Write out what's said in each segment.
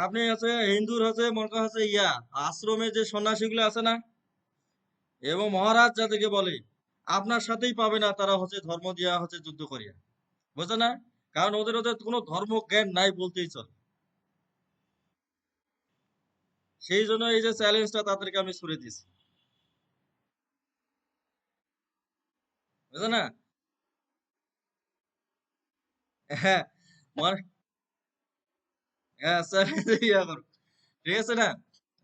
আপনি হচ্ছে হিন্দুর হচ্ছে মনে হচ্ছে ইয়া, আশ্রমে যে সন্ন্যাসীগুলো আছে না, এবং মহারাজ যাদেরকে বলে, আপনার সাথেই পাবে না তারা হচ্ছে ধর্ম দিয়া হচ্ছে যুদ্ধ করিয়া। বুঝছে না? কারণ ওদের ওদের কোনো ধর্ম জ্ঞান নাই বলতেই চলে। সেই জন্য এই যে চ্যালেঞ্জটা তাদেরকে আমি ছুড়ে দিছি বুঝছে না? হ্যাঁ হ্যাঁ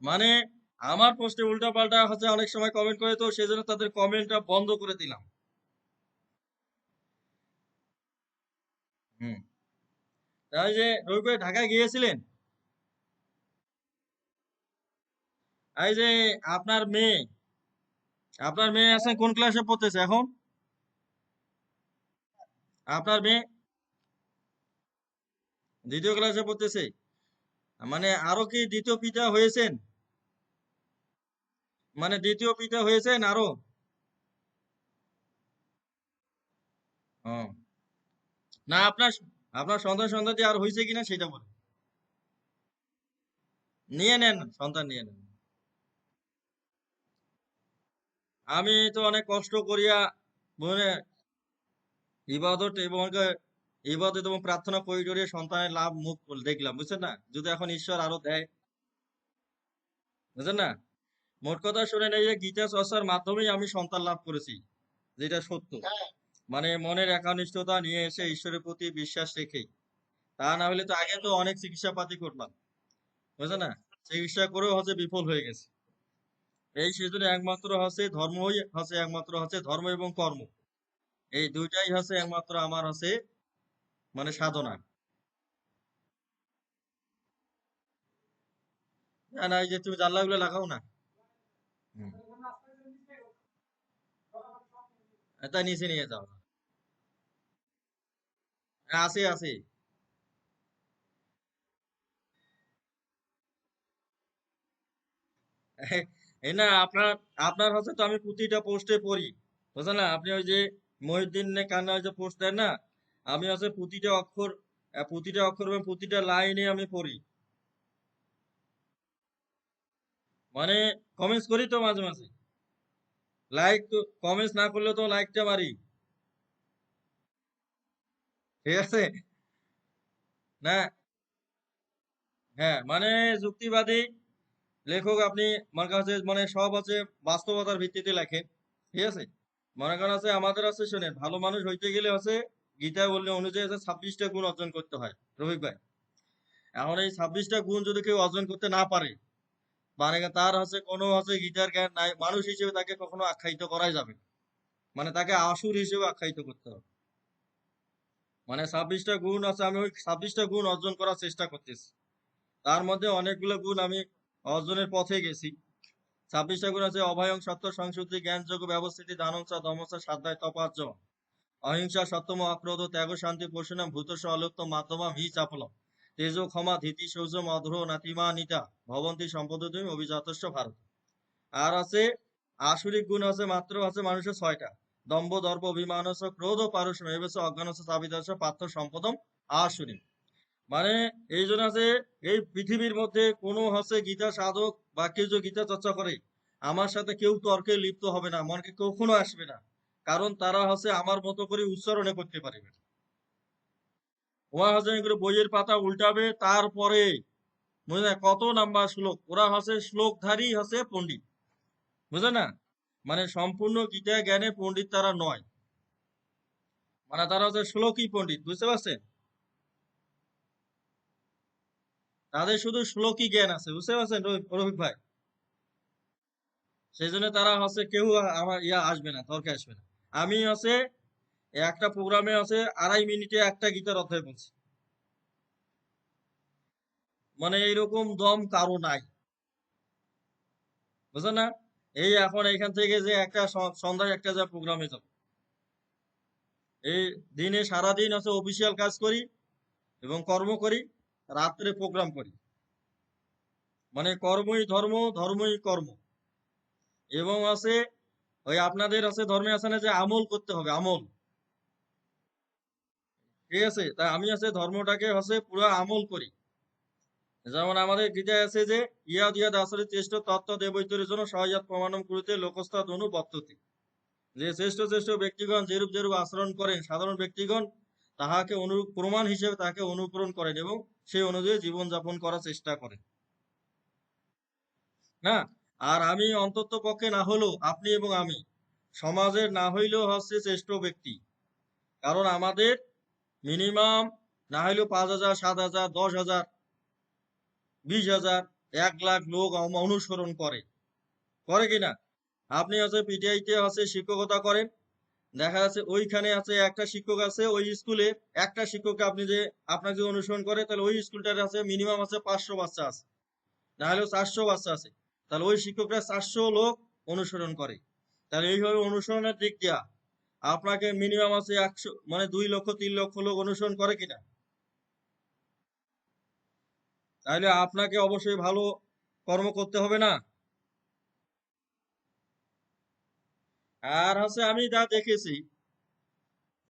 মানে আমার পোস্টে উল্টা পাল্টা হচ্ছে অনেক সময় কমেন্ট করে, তো সেই জন্য তাদের কমেন্টটা বন্ধ করে দিলাম। হুম। ঢাকায় গিয়েছিলেন? এই যে আপনার মেয়ে আপনার মেয়ে আছে কোন ক্লাসে পড়তেছে এখন? আপনার মেয়ে? দ্বিতীয় ক্লাসে পড়তেছে? মানে আরও কি দ্বিতীয় পিতা হয়েছেন? মানে দ্বিতীয় পিতা হয়েছেন আরও? না, আপনার আপনার সন্তান সন্ততি আর হয়েছে কিনা সেটা বলেন। নিয়ে নেন, সন্তান নিয়ে নেন। আমি তো অনেক কষ্ট করিয়া মানে ইবাদত এবং ইবাদত এবং প্রার্থনা করি সন্তানের লাভ মুখ দেখলাম বুঝছেন না? যদি এখন ঈশ্বর আরও দেয় বুঝছেন না? মোট কথা শুনেন এই যে গীতা চর্চার মাধ্যমেই আমি সন্তান লাভ করেছি যেটা সত্য। মানে মনের একানিষ্ঠতা নিয়ে এসে ঈশ্বরের প্রতি বিশ্বাস রেখেই তা না হলে তো আগে তো অনেক চিকিৎসা পাতি করলাম বুঝছেন না? চিকিৎসা করেও হচ্ছে বিফল হয়ে গেছে। এই সেজন্য একমাত্র হচ্ছে ধর্মই হচ্ছে একমাত্র হচ্ছে ধর্ম এবং কর্ম। এই দুইটাই হচ্ছে একমাত্র আমার হচ্ছে মানে সাধনা। না এই যে তুমি জানলাগুলো লাগাও না। এটা নিচে নিয়ে যাও। হ্যাঁ, আছে আছে। এই না আপনার আপনার হচ্ছে তো আমি প্রতিটা পোস্টে পড়ি। বুঝলেন আপনি ওই যে মহিউদ্দিন কান্না যে পোস্ট দেন না আমি হচ্ছে প্রতিটা অক্ষর প্রতিটা অক্ষর এবং প্রতিটা লাইনে আমি পড়ি। মানে কমেন্টস করি তো মাঝে মাঝে। লাইক তো কমেন্টস না করলে তো লাইকটা মারি। ঠিক আছে? না? হ্যাঁ মানে যুক্তিবাদী লেখক আপনি মনে কাছে মানে সব আছে বাস্তবতার ভিত্তিতে লেখেন ঠিক আছে? মনে করেন আছে আমাদের আছে শোনেন, ভালো মানুষ হইতে গেলে আছে গীতা বললে অনুযায়ী আছে ছাব্বিশটা গুণ অর্জন করতে হয়, রফিক ভাই। এখন এই ছাব্বিশটা গুণ যদি কেউ অর্জন করতে না পারে মানে তার হচ্ছে কোনো হচ্ছে গীতার জ্ঞান নাই, মানুষ হিসেবে তাকে কখনো আখ্যায়িত করাই যাবে মানে তাকে আসুর হিসেবে আখ্যায়িত করতে হবে। মানে ছাব্বিশটা গুণ আছে, আমি ওই ছাব্বিশটা গুণ অর্জন করার চেষ্টা করতেছি। তার মধ্যে অনেকগুলো গুণ আমি অর্জনের পথে গেছি। ছাব্বিশটা গুণ আছে, অভয়ং সত্য সংশুদ্ধি জ্ঞানযোগ্য ব্যবস্থিতি দানংসা দমসা সাধ্যায় তপার্য অহিংসা, সত্যম, অক্রোধ, ত্যাগ, শান্তি পোষণম ভূতস অলুপ্ত মাধ্যমা হি চাপলম তেজো, ক্ষমা, ধীতি, সৌজ, মধুর, নাতিমা, নিতা, ভবন্তি, সম্পদ অভিজাতস্য ভারত। আর আছে, আসুরিক গুণ আছে, মাত্র আছে মানুষের ছয়টা। দম্ভ, দর্প অভিমানস ক্রোধ, পারস্য এবেশ অজ্ঞানস চাবিদাস পার্থ, সম্পদম, আসুরি। মানে এই জন্য আছে, এই পৃথিবীর মধ্যে কোনো হচ্ছে গীতা সাধক বা কেউ যে গীতা চর্চা করে, আমার সাথে কেউ তর্কে লিপ্ত হবে না, মনকে কখনো আসবে না। কারণ তারা হচ্ছে আমার মতো করে উচ্চারণে করতে পারবে। ওরা হচ্ছে এগুলো বইয়ের পাতা উল্টাবে, তারপরে বুঝলে কত নাম্বার শ্লোক? ওরা হচ্ছে শ্লোকধারী হচ্ছে পণ্ডিত। বুঝলে না? মানে সম্পূর্ণ গীতা জ্ঞানে পণ্ডিত তারা নয়। মানে তারা হচ্ছে শ্লোকই পণ্ডিত, বুঝতে পারছেন? তাদের শুধু শ্লোকই জ্ঞান আছে, বুঝতে পারছেন রফি- রফিক ভাই? সেই জন্য তারা হচ্ছে কেউ আমার ইয়া আসবে না, তর্কে আসবে না। আমি হচ্ছে একটা প্রোগ্রামে আছে, আড়াই মিনিটে একটা গীতার অধ্যায় বলছি মানে এইরকম দম কারও নাই। বুঝলেন না? এই এখন এখান থেকে যে একটা সন্ধ্যায় একটা যা প্রোগ্রামে যাব। এই দিনে সারাদিন আছে অফিসিয়াল কাজ করি এবং কর্ম করি, রাত্রে প্রোগ্রাম করি। মানে কর্মই ধর্ম, ধর্মই কর্ম। এবং আছে ওই আপনাদের আছে, ধর্মে আছে না যে আমল করতে হবে, আমল। ঠিক আছে? তাই আমি আছে ধর্মটাকে হচ্ছে পুরো আমল করি। যেমন আমাদের গীতায় আছে যে, ইয়াদ ইয়াদ আসলে শ্রেষ্ঠ তত্ত্ব দেবৈতরের জন্য সহজাত প্রমাণম করিতে লোকস্তাদ অনুপত্ততি যে শ্রেষ্ঠ শ্রেষ্ঠ ব্যক্তিগণ যেরূপ যেরূপ আচরণ করেন, সাধারণ ব্যক্তিগণ তাহাকে অনুরূপ প্রমাণ হিসেবে তাকে অনুকরণ করেন এবং সেই অনুযায়ী জীবনযাপন করার চেষ্টা করেন। না? আর আমি অন্তত পক্ষে না হলেও আপনি এবং আমি সমাজের না হইলেও হচ্ছে শ্রেষ্ঠ ব্যক্তি। কারণ আমাদের মিনিমাম না হইলেও পাঁচ হাজার, সাত হাজার, দশ হাজার, বিশ হাজার, এক লাখ লোক অনুসরণ করে। করে কিনা? আপনি হচ্ছে পিটিআইতে হচ্ছে শিক্ষকতা করেন। দেখা যাচ্ছে ওইখানে আছে একটা শিক্ষক আছে, ওই স্কুলে একটা শিক্ষককে আপনি যে আপনাকে অনুসরণ করে, তাহলে ওই স্কুলটার আছে মিনিমাম আছে পাঁচশো বাচ্চা আছে। না হলেও চারশো বাচ্চা আছে। তাহলে ওই শিক্ষকরা চারশো লোক অনুসরণ করে। তাহলে এইভাবে অনুসরণের দিক দিয়া আপনাকে মিনিমাম আছে একশো মানে দুই লক্ষ, তিন লক্ষ লোক অনুসরণ করে কিনা? তাহলে আপনাকে অবশ্যই ভালো কর্ম করতে হবে না? আর হচ্ছে আমি যা দেখেছি